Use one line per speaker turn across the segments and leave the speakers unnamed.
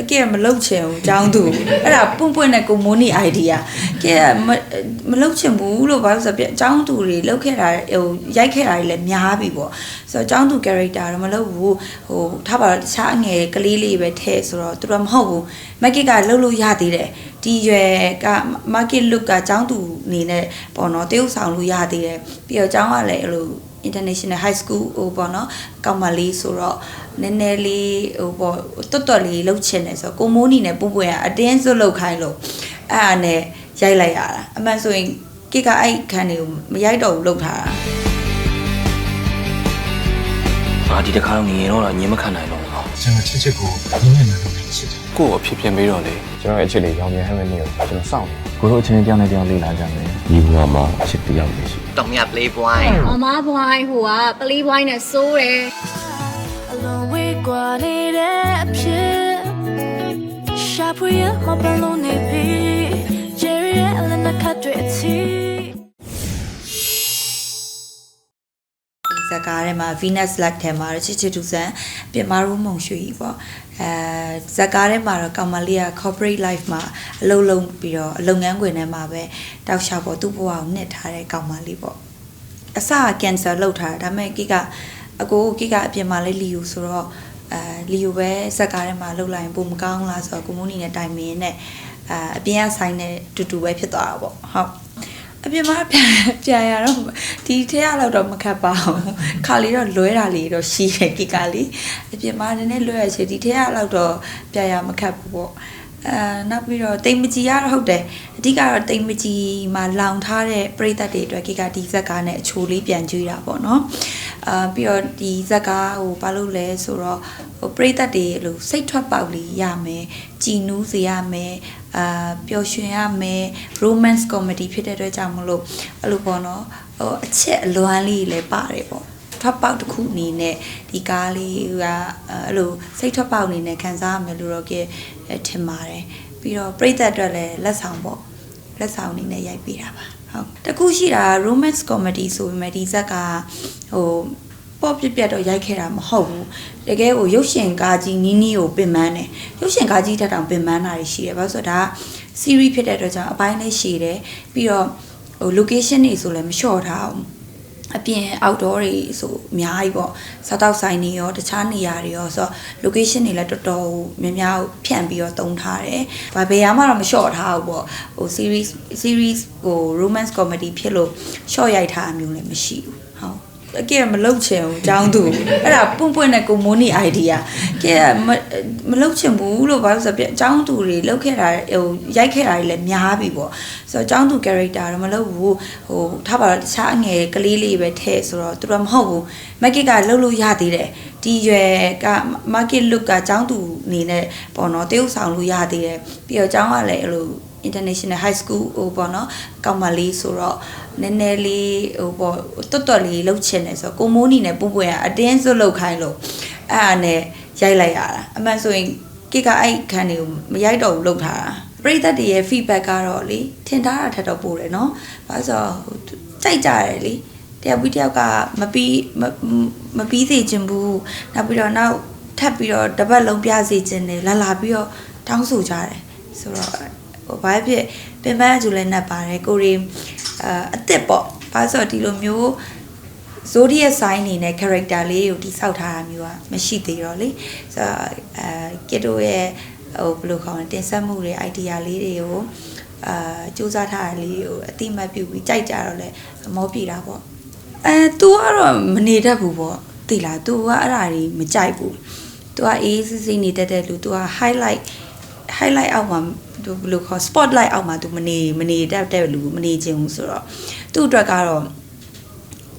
အကေကမလုတ်ချင်ဘူးចောင်းသူအဲ့ဒါပွန့်ပွန့်နဲ့ကိုမိုးနီ idea ကေကမမလုတ်ချင်ဘူးလို့ဘာလို့ဆိုတော့ចောင်းသူတွေလုတ်ခဲ့တာဟိုရိုက်ခဲ့တာတွေလည်းများပြီပေါ့ဆိုတော့ចောင်းသူ character တော့မလုတ်ဘူးဟိုထားပါတော့တခြားအငယ်ကလေးလေးပဲထဲဆိုတော့သူတို့မဟုတ်ဘူးမက်ကစ်ကလုတ်လို့ရသေးတယ်ဒီရွယ်က market look ကចောင်းသူအနေနဲ့ပေါ့နော်တရုပ်ဆောင်လို့ရသေးတယ်ပြီးတော့ចောင်းကလည်းအဲ့လို international high school ဟိုပေါ့နော်ကောင်းမလေးဆိုတော့နည်းနည်းလေးဟိုပေါ့တွတ်တွတ်လေးလှုပ်ချင်တယ်ဆိုတော့ကိုမိုးနီနဲ့ပူပွင့်ကအတင်းစွတ်လှုပ်ခိုင်းလို့အဲ့အားနဲ့ရိုက်လိုက်ရတာအမှန်ဆိုရင်ကိကအဲ့ခန်းတွေကိုမရိုက်တော့ဘူးလှုပ်ထားတာ
ငါဒီတစ်ခါတော့ငရင်တော့ငင်းမခံနိုင်တော့ဘူး
ကျွန်တော်ချစ်ချစ်ကိုရင်းနေတယ်လို့ချစ်တယ်
ကိုယ့်ကိုအဖြစ်ပြင်ပြီးတော့လေ
ကျွန်တော်ရဲ့အချစ်လေးရောင်မြဟမ်းမဲ့နေကိုကျွန်တော်စောင့်နေ
ကိုတို့အချင်းချင်းတယောက်နဲ့တယောက်လေ့လာကြမယ်ဒီဘဝမှာအချစ်တရားလေးရှိ
တောင်မြ playboy
အမဘွိုင်းဟိုကပလီဘွိုင်းနဲ့စိုးတယ်
အလုံးဝေးကွာနေတဲ့အဖြစ်ရှာဖွေရမပလုံးနေပြီဂျ
ကားထဲမှာ Venus Luck ထဲမှာတော့ချစ်ချစ်တူဆန်ပြင်မာရုံးမုံရွှေကြီးပေါ့အဲဇာကားထဲမှာတော့ကောင်မလေးက corporate life မှာအလုပ်လုပ်ပြီးတော့အလုပ်ငန်းခွင်ထဲမှာပဲတောက်လျှောက်ပေါ့သူ့ဘဝကိုနှစ်ထားတဲ့ကောင်မလေးပေါ့အစက cancer လောက်ထားတာဒါပေမဲ့ကိကအကိုကိကအပြင်မှာလေးလီယိုဆိုတော့အဲလီယိုပဲဇက်ကားထဲမှာလှုပ်လိုက်ရင်ပုံမကောင်းလားဆိုတော့ကိုမိုးနီနဲ့တိုင်မင်းနဲ့အဲအပြင်ကဆိုင်နဲ့တူတူပဲဖြစ်သွားတာပေါ့ဟုတ် အပြင်မှာပြန်ပြန်ရတော့ဒီထဲရတော့တော့မခတ်ပါဘူးခါလေးတော့လွဲတာလေးတော့ရှိတယ်ကိကလေးအပြင်မှာနည်းနည်းလွဲရချေဒီထဲရတော့တော့ပြန်ရမခတ်ဘူးပေါ့အဲနောက်ပြီးတော့တိမ်မကြီးရတော့ဟုတ်တယ်အဓိကတော့တိမ်မကြီးမှာလောင်ထားတဲ့ပရိသတ်တွေအတွက်ကိကဒီဇက်ကားနဲ့အချိုလေးပြန်ကျွေးတာပေါ့နော် အာပြီးတော့ဒီဇက်ကားဟိုဘာလို့လဲဆိုတော့ဟိုပရိသတ်တွေလို့စိတ်ထွက်ပေါက်လေးရမယ်ကြည်နူးစေရမယ်အာပျော်ရွှင်ရမယ် romance comedy ဖြစ်တဲ့အတွက်ကြောင့်မလို့အဲ့လိုပေါ့နော်ဟိုအချက်အလွမ်းလေးလည်းပါတယ်ပေါ့ထွက်ပေါက်တစ်ခုအနေနဲ့ဒီကားလေးကအဲ့လိုစိတ်ထွက်ပေါက်အနေနဲ့ခံစားရမယ်လို့တော့ကဲထင်ပါတယ်ပြီးတော့ပြိသက်အတွက်လည်းလက်ဆောင်ပေါ့လက်ဆောင်အနေနဲ့ရိုက်ပေးတာပါ ဟုတ်တခုရှိတာ romance comedy ဆိုပေမဲ့ဒီဇက်ကဟိုပေါ့ပြပြတော့ရိုက်ခဲ့တာမဟုတ်ဘူးတကယ်ကိုရုပ်ရှင်ကားကြီးနီးနီးကိုပင်ပန်းတယ်ရုပ်ရှင်ကားကြီးထက်တောင်ပင်ပန်းတာရှိတယ်ဘာလို့ဆိုတော့ဒါက series ဖြစ်တဲ့အတွက်ကြောင့်အပိုင်းလေးရှည်တယ်ပြီးတော့ဟို location တွေဆိုလည်းမလျှော့ထားအောင် အပြင် outdoor တွေဆိုအများကြီးပေါ့စားတောက်ဆိုင်တွေရောတခြားနေရာတွေရောဆိုတော့ location တွေလည်းတော်တော်များများဖြန့်ပြီးတော့တုံးထားတယ်။ဘာဘယ်ရမှတော့မလျှော့ထားဘူးပေါ့။ဟို series series ဟို romance comedy ဖြစ်လို့ short ရိုက်ထားအမျိုးလည်းမရှိဘူး။ဟုတ် အကေကမလုတ်ချင်ဘူးចောင်းသူအဲ့ဒါပွန့်ပွန့်နဲ့ကိုမိုးနီ idea ကေကမမလုတ်ချင်ဘူးလို့ဘာလို့ဆိုတော့ចောင်းသူတွေလုတ်ခဲ့တာဟိုရိုက်ခဲ့တာတွေလည်းများပြီပေါ့ဆိုတော့ចောင်းသူ character တော့မလုတ်ဘူးဟိုထားပါတော့တခြားအငယ်ကလေးလေးပဲထဲဆိုတော့သူတို့မဟုတ်ဘူးမက်ကစ်ကလုတ်လို့ရသေးတယ်ဒီရွယ်က market look ကចောင်းသူအနေနဲ့ပေါ့နော်တရုပ်ဆောင်လို့ရသေးတယ်ပြီးတော့ចောင်းကလည်းအဲ့လို international high school ဟိုပေါ့နော်ကောင်းမလေးဆိုတော့နည်းနည်းလေးဟိုပေါ့တွတ်တွတ်လေးလှုပ်ချင်တယ်ဆိုတော့ကိုမိုးနီနဲ့ပူပွင့်ကအတင်းစွတ်လှုပ်ခိုင်းလို့အဲ့အားနဲ့ရိုက်လိုက်ရတာအမှန်ဆိုရင်ကိကအဲ့ခန်းတွေကိုမရိုက်တော့ဘူးလှုပ်ထားတာပရိသတ်တွေရဲ့ feedback ကတော့လေထင်ထားတာထက်တော့ပိုတယ်နော်ဘာလို့ဆိုတော့ကြိုက်ကြတယ်လေတယောက်ပြီးတယောက်ကမပြီးမမပြီးစေချင်ဘူးနောက်ပြီးတော့နောက်ထပ်ပြီးတော့တပတ်လုံးပြစေချင်တယ်လာလာပြီးတော့တောင်းဆိုကြတယ်ဆိုတော့ဟို ဘာဖြစ်ပင်ပန်းအကျူလဲနှက်ပါတယ်ကိုရီအာအစ်စ်ပေါ့ဘာလို့ဆိုတော့ဒီလိုမျိုး zodiac sign အနေနဲ့ character လေးကိုတိဆောက်ထားတာမျိုးကမရှိသေးတော့လေဆိုတော့အဲကစ်တိုရဲ့ဟိုဘယ်လိုခေါ်လဲတင်ဆက်မှုတွေ idea လေးတွေကိုအာစူးစမ်းထားတာလေးကိုအတိမတ်ပြုပြီးကြိုက်ကြတော့လဲမောပြေတာပေါ့အဲ तू ကတော့မနေတတ်ဘူးပေါ့သိလား तू ကအဲ့ဒါတွေမကြိုက်ဘူး तू ကအေးစစ်စစ်နေတတ်တဲ့လူ तू က highlight highlight အောက်မှာ သူဘယ်လိုခေါ် spotlight အောက်မှာသူမနေမနေတတ်တဲ့လူမနေခြင်းဘူးဆိုတော့သူ့အတွက်ကတော့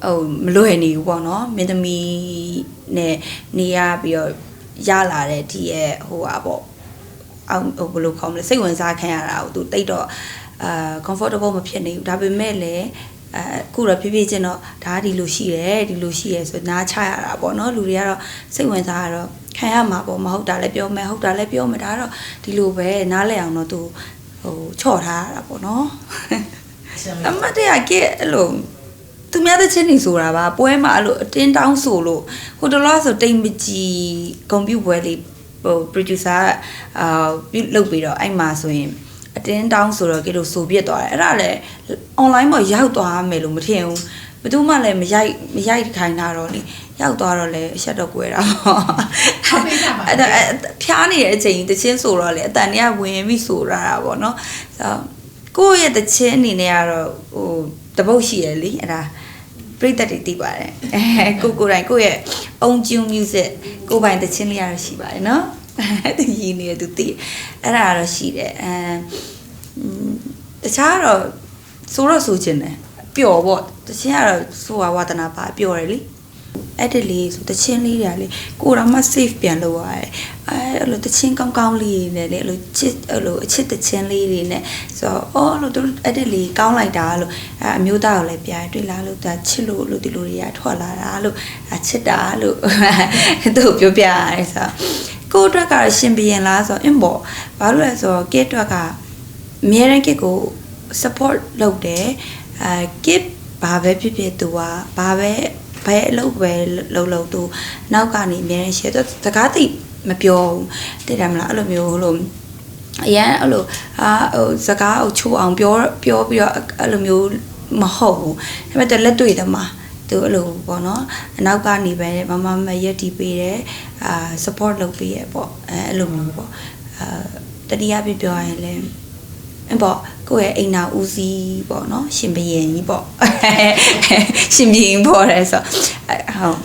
ဟိုမလွယ်နေဘူးပေါ့နော်မင်းသမီးနဲ့နေရပြီးတော့ရလာတဲ့ဒီရဲ့ဟိုဟာပေါ့အောင်ဟိုဘယ်လိုခေါ်မလဲစိတ်ဝင်စားခံရတာကိုသူတိတ်တော့အာ comfortable မဖြစ်နေဘူးဒါပေမဲ့လည်းအခုတော့ဖြည်းဖြည်းချင်းတော့ဒါဒီလိုရှိတယ်ဒီလိုရှိရဲဆိုနားချရတာပေါ့နော်လူတွေကတော့စိတ်ဝင်စားရတော့ ခံရမှာပေါ့မဟုတ်တာလည်းပြောမယ်ဟုတ်တာလည်းပြောမယ်ဒါကတော့ဒီလိုပဲနားလဲအောင်တော့သူဟိုချော့ထားရတာပေါ့နော်အမတ်တရကအဲ့လိုသူများတဲ့ချင်းနေဆိုတာပါပွဲမှာအဲ့လိုအတင်းတောင်းဆိုလို့ဟိုတလောဆိုတိမ်မကြီးဂုံပြုတ်ပွဲလေးဟို producer ကအာပြုလုပ်ပြီးတော့အဲ့မှာဆိုရင်အတင်းတောင်းဆိုတော့ကဲလို့ဆိုပြစ်သွားတယ်အဲ့ဒါလည်း online မှာရောက်သွားမယ်လို့မထင်ဘူး ဘယ်သူမှလည်းမရိုက်မရိုက်ခိုင်းတာတော့လေရောက်သွားတော့လေအဆက်တော့ကွဲတာပေါ့အဲ့ဒါအဲ့ဖျားနေတဲ့အချိန်တချင်းဆိုတော့လေအတန်တွေကဝင်ပြီးဆိုရတာပေါ့နော်ဆိုတော့ကိုယ့်ရဲ့တချင်းအနေနဲ့ကတော့ဟိုတပုတ်ရှိရလေအဲ့ဒါပြိတ္တတွေသိပါတယ်အဲကိုကိုယ်တိုင်ကိုယ့်ရဲ့အုံကျူး music ကိုယ်ပိုင်တခြင်းလေးရတော့ရှိပါတယ်နော်သူရည်နေတယ်သူသိတယ်အဲ့ဒါကတော့ရှိတယ်အဲอืมတခြားတော့ဆိုတော့ဆိုချင်တယ် ပျော်ပေါ့တခြင်းကတော့ဆိုတာဝါသနာပါပျော်တယ်လေအဲ့ဒီလေးဆိုတချင်းလေးတွေကလေကိုယ်တော့မှ safe ပြန်လုပ်ရတယ်အဲအဲ့လိုတချင်းကောင်းကောင်းလေးတွေနဲ့လေအဲ့လိုချစ်အဲ့လိုအချစ်တချင်းလေးတွေနဲ့ဆိုတော့အော်အဲ့လိုသူတို့အဲ့ဒီလေးကောင်းလိုက်တာလို့အဲအမျိုးသားကိုလည်းပြရတွေ့လားလို့ဒါချစ်လို့လို့ဒီလိုတွေကထွက်လာတာလို့အချစ်တာလို့သူ့ကိုပြောပြရတယ်ဆိုတော့ကိုယ့်အတွက်ကတော့ရှင်ဘီရင်လားဆိုတော့အင်းပေါ့ဘာလို့လဲဆိုတော့ကဲအတွက်ကအများရန်ကစ်ကို support လုပ်တယ် အဲ kid ဘာပဲဖြစ်ဖြစ်သူကဘာပဲဘယ်အလုပ်ပဲလုပ်လို့သူနောက်ကနေအများကြီးရှယ်တော့စကားသိမပြောဘူးတိတယ်မလားအဲ့လိုမျိုးဟလို့အရန်အဲ့လိုအာဟိုစကားအချိုးအောင်ပြောပြောပြီးတော့အဲ့လိုမျိုးမဟုတ်ဘူးဒါပေမဲ့လက်တွေ့သမားသူအဲ့လိုပေါ့နော်အနောက်ကနေပဲမမမရက်တီးပေးတယ်အာ support လုပ်ပေးရပေါ့အဲအဲ့လိုမျိုးပေါ့အာတတိယပြပြောရရင်လည်း အဲ့ပေါ့ကိုယ့်ရဲ့အိမ်နာဦးစီးပေါ့နော်ရှင်ဘရင်ကြီးပေါ့ရှင်ဘရင်ပေါ့လဲဆိုအဲ့ဟုတ်